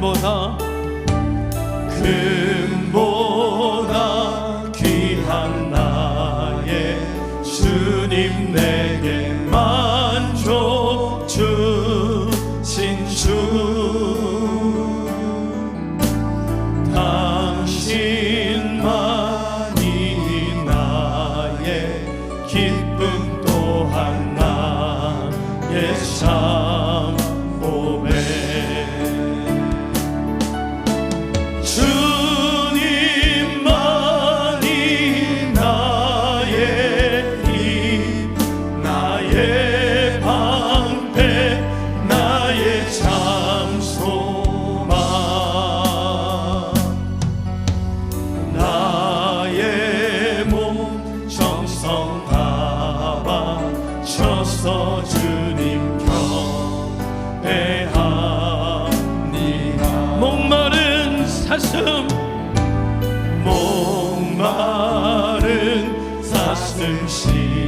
보다 가슴 목마른 사슴씨.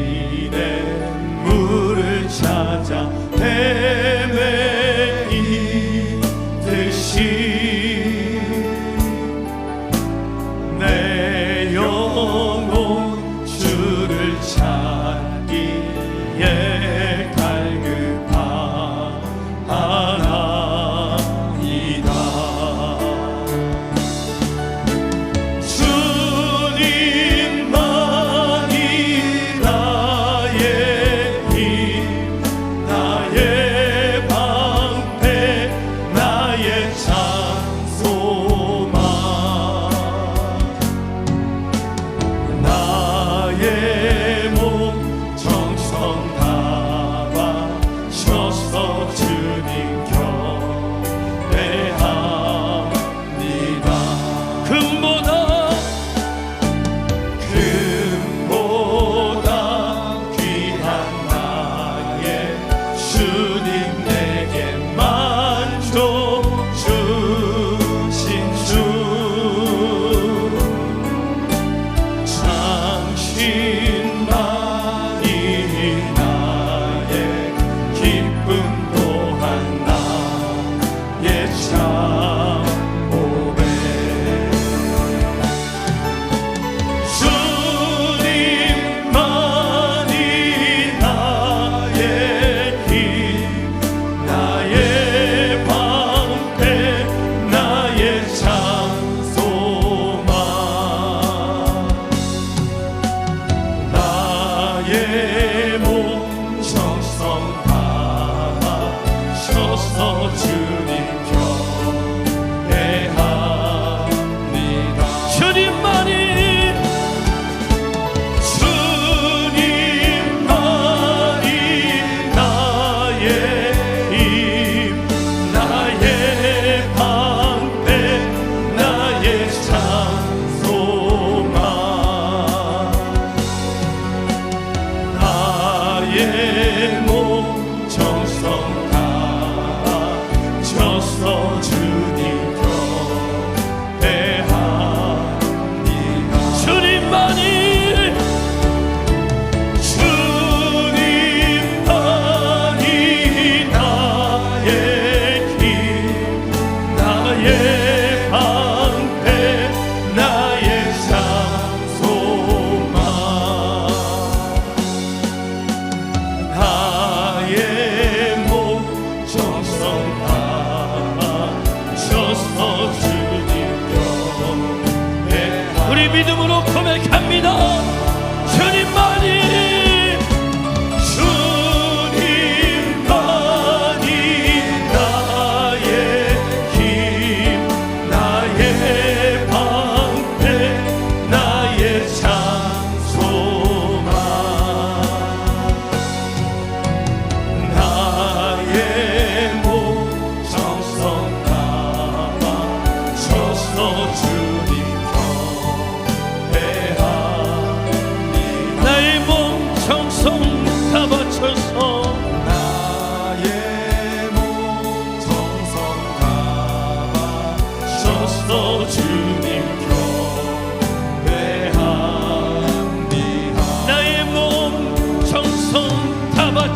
우리 믿음으로 고백합니다. 주님만이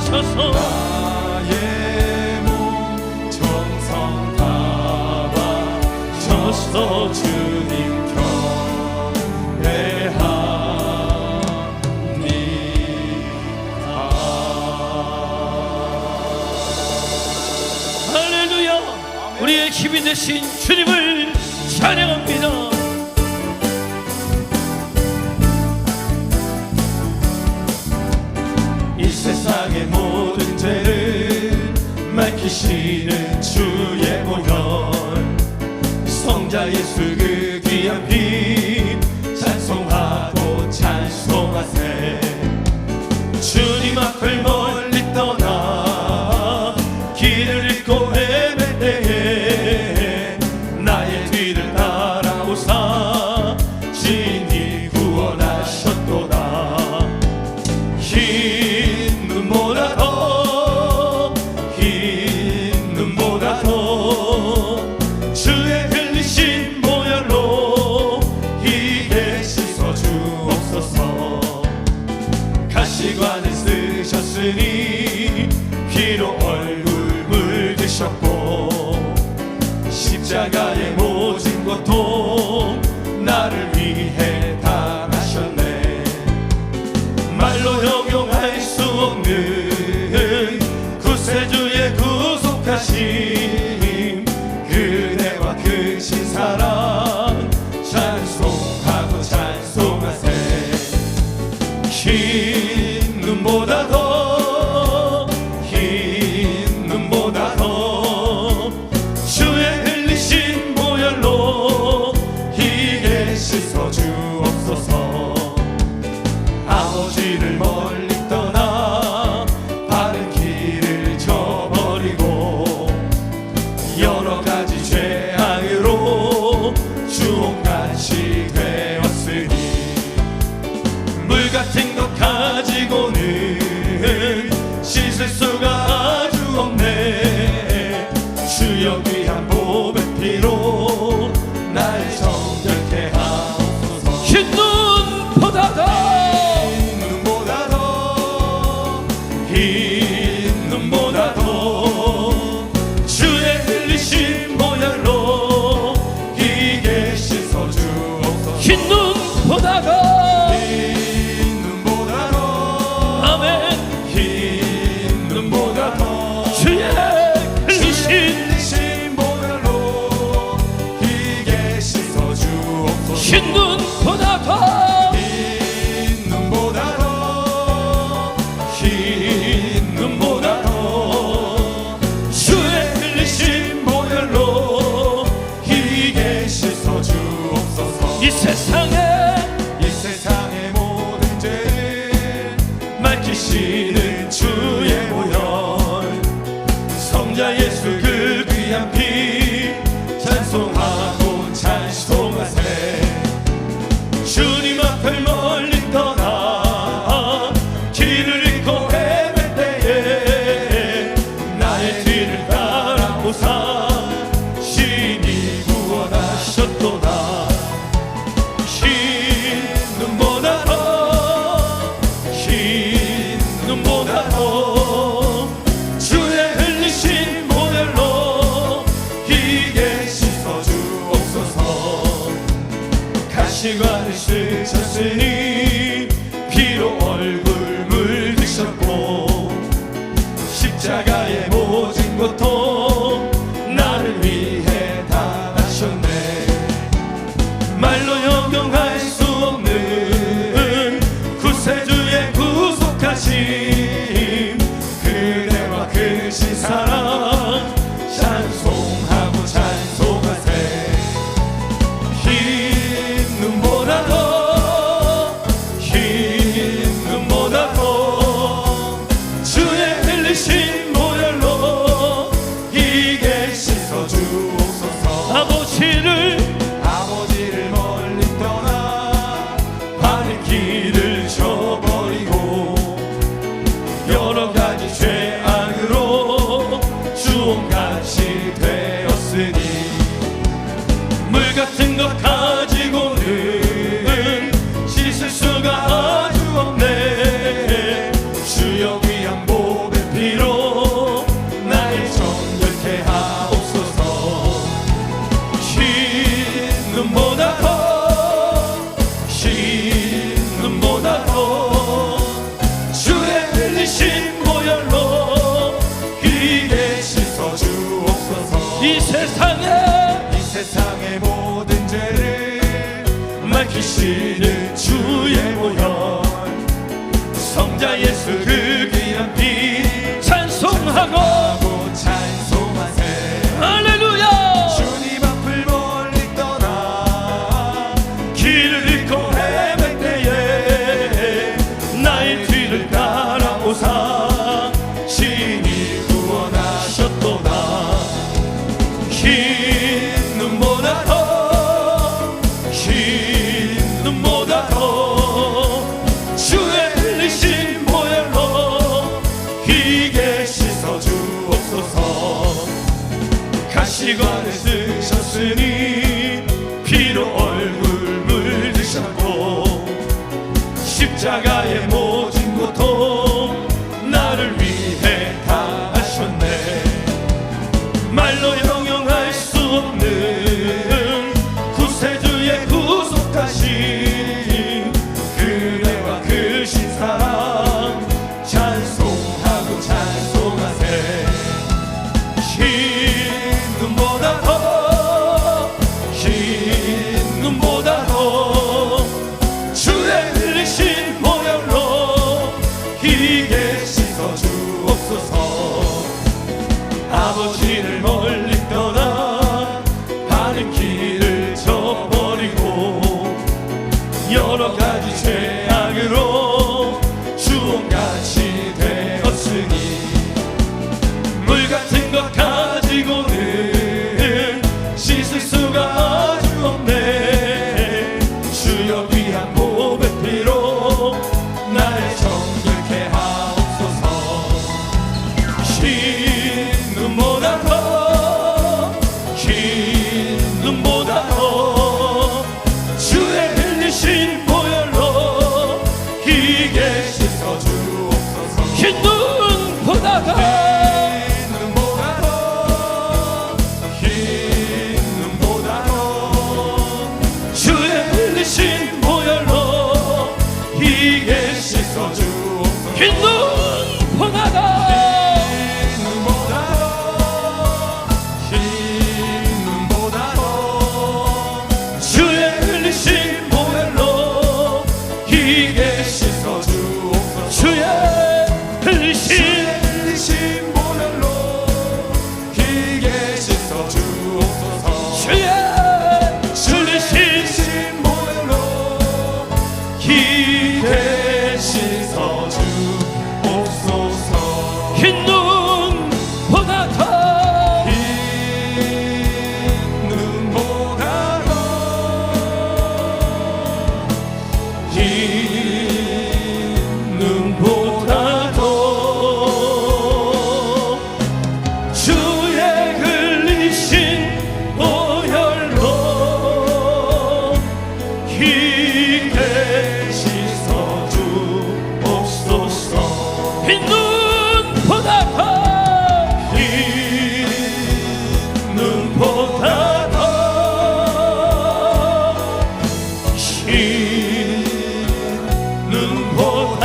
하셔서. 나의 몸 정성 담아셔서 주님 경배합니다. 할렐루야. 우리의 힘이 되신 주님을 찬양합니다. 되시는 주의 보혈 성자 예수 그 葡萄藤 see. 믿음보다도 주의 흘리신 보혈로 길에 씻어 주옵소서. 이 세상에 이 세상의 모든 죄를 맡기시는 주의 보혈. 성자 예수 그 귀한 피 찬송하고 시간을 쓰셨으니 피로 얼굴 물드셨고 십자가의 모든 고통 대신 계시서 Senhor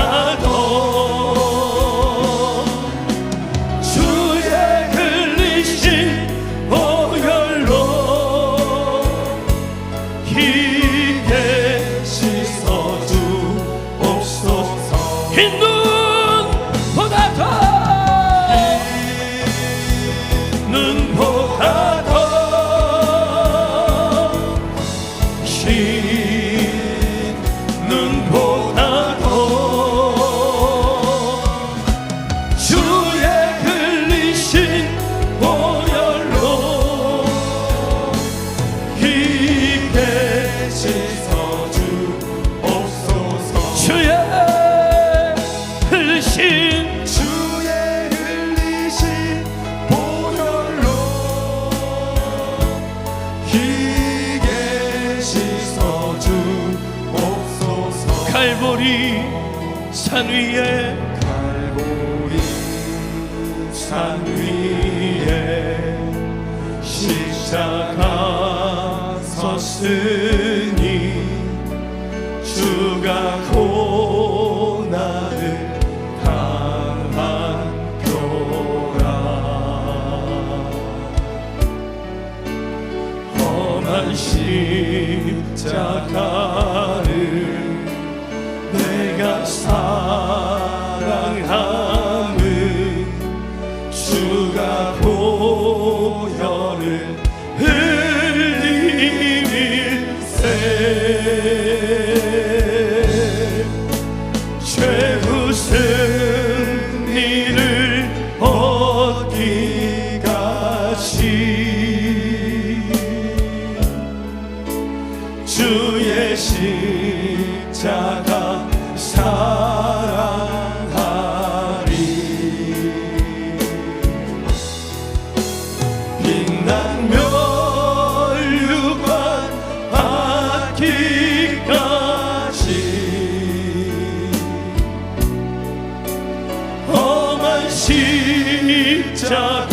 산 위에 갈보리 산 위에 십자가 섰으 십자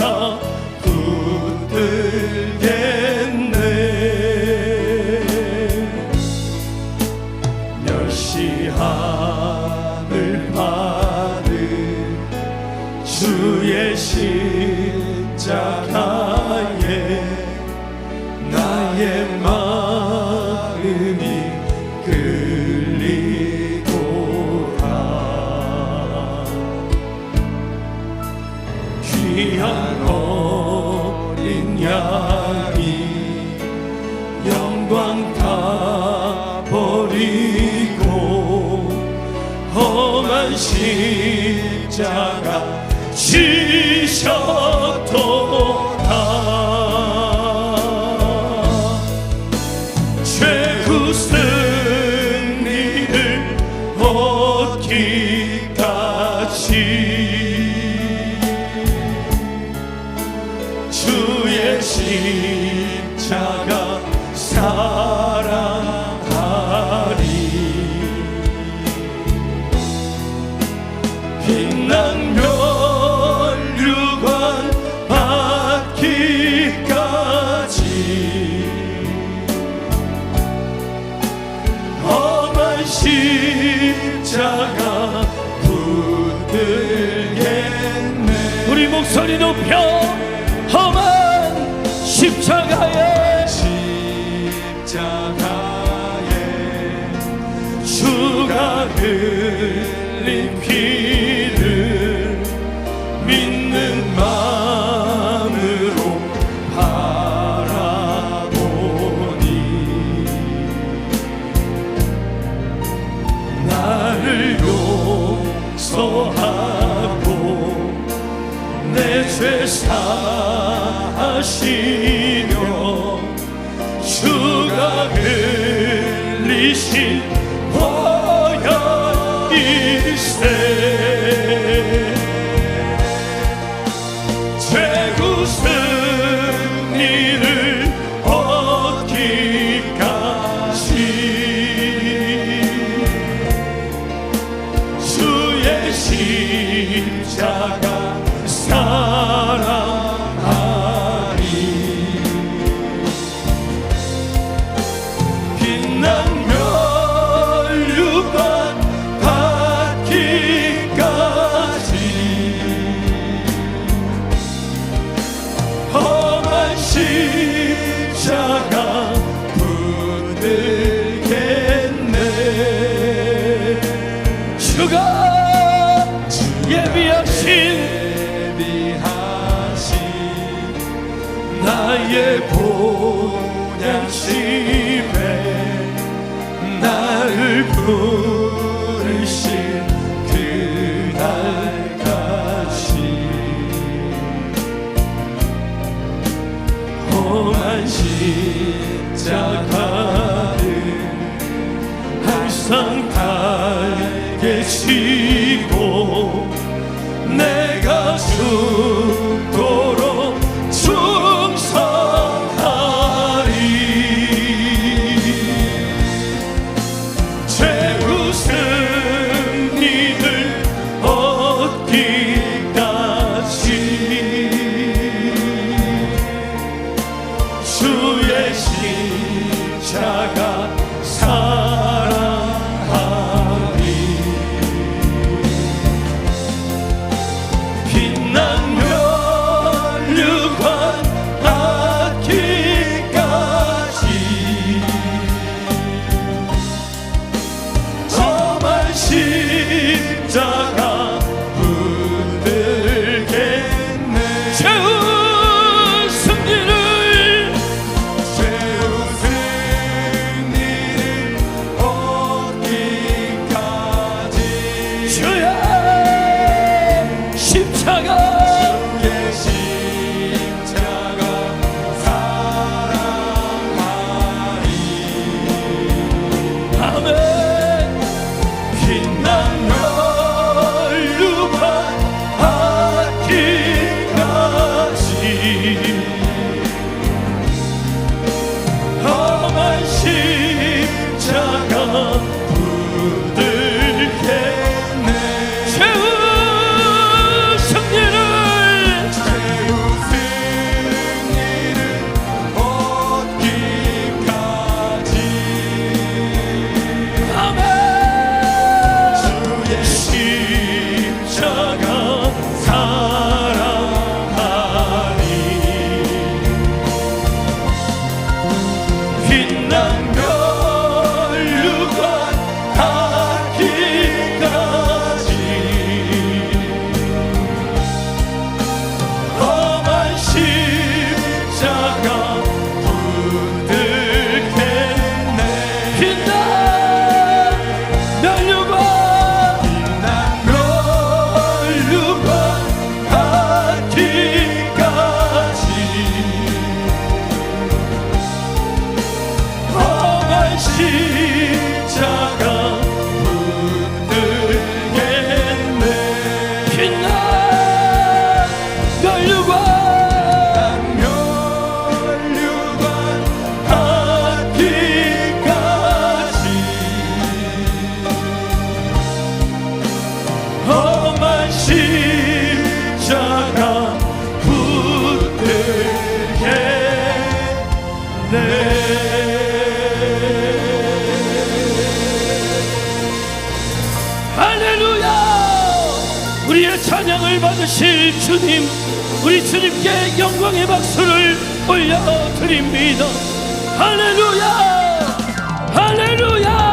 십자가 지셨도 우리 목소리 높여. 예비하신 나의 본향 집에 나를 부르 aqui. 唱歌。 영광을 받으실 주님 우리 주님께 영광의 박수를 올려드립니다. 할렐루야! 할렐루야!